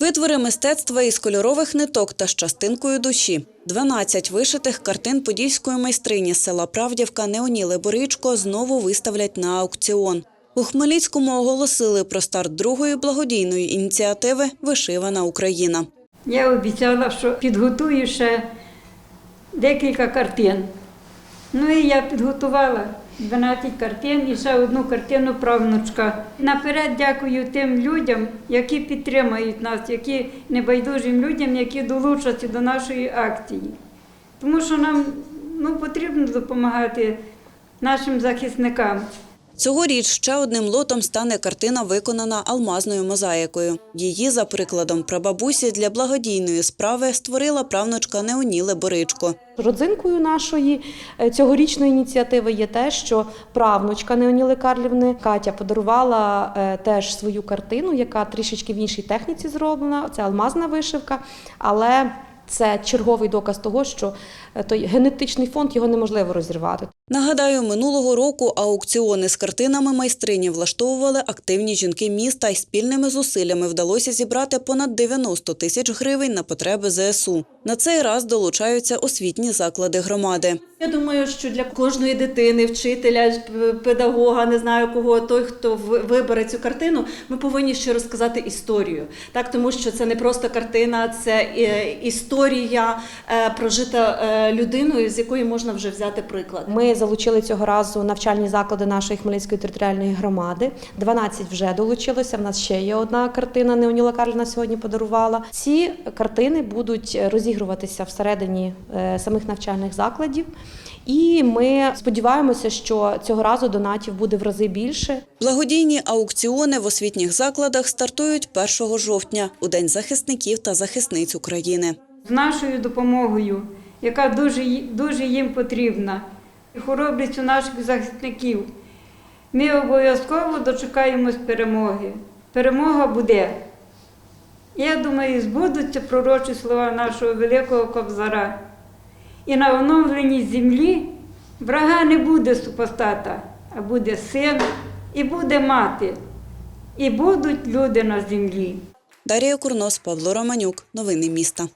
Витвори мистецтва із кольорових ниток та з частинкою душі. 12 вишитих картин подільської майстрині села Правдівка Неоніли Боричко знову виставлять на аукціон. У Хмельницькому оголосили про старт другої благодійної ініціативи Вишивана Україна. Я обіцяла, що підготую ще декілька картин. Ну і я підготувала 12 картин і ще одну картину правнучка. Наперед дякую тим людям, які підтримують нас, які небайдужим людям, які долучаться до нашої акції. Тому що нам ну, потрібно допомагати нашим захисникам. Цьогоріч ще одним лотом стане картина, виконана алмазною мозаїкою. Її, за прикладом прабабусі, для благодійної справи створила правнучка Неоніли Боричко. Родзинкою нашої е, цьогорічної ініціативи є те, що правнучка Неоніли Карлівни Катя подарувала е, теж свою картину, яка трішечки в іншій техніці зроблена. Це алмазна вишивка, але це черговий доказ того, що е, той генетичний фонд його неможливо розірвати. Нагадаю, минулого року аукціони з картинами майстрині влаштовували активні жінки міста і спільними зусиллями вдалося зібрати понад 90 тисяч гривень на потреби ЗСУ. На цей раз долучаються освітні заклади громади. Я думаю, що для кожної дитини, вчителя, педагога, не знаю кого, той, хто вибере цю картину, ми повинні ще розказати історію. Так, тому що це не просто картина, це е, історія е, прожита е, людиною, з якої можна вже взяти приклад. Ми залучили цього разу навчальні заклади нашої Хмельницької територіальної громади. 12 вже долучилося. В нас ще є одна картина. Неоніла Карлівна сьогодні подарувала. Ці картини будуть розігруватися всередині самих навчальних закладів. І ми сподіваємося, що цього разу донатів буде в рази більше. Благодійні аукціони в освітніх закладах стартують 1 жовтня у День захисників та захисниць України. з нашою допомогою, яка дуже, дуже їм потрібна, і хоробрістю наших захисників. Ми обов'язково дочекаємось перемоги. Перемога буде. Я думаю, збудуться пророчі слова нашого великого кобзара. І на оновленій землі врага не буде супостата, а буде син і буде мати. І будуть люди на землі. Дарія Курнос, Павло Романюк. Новини міста.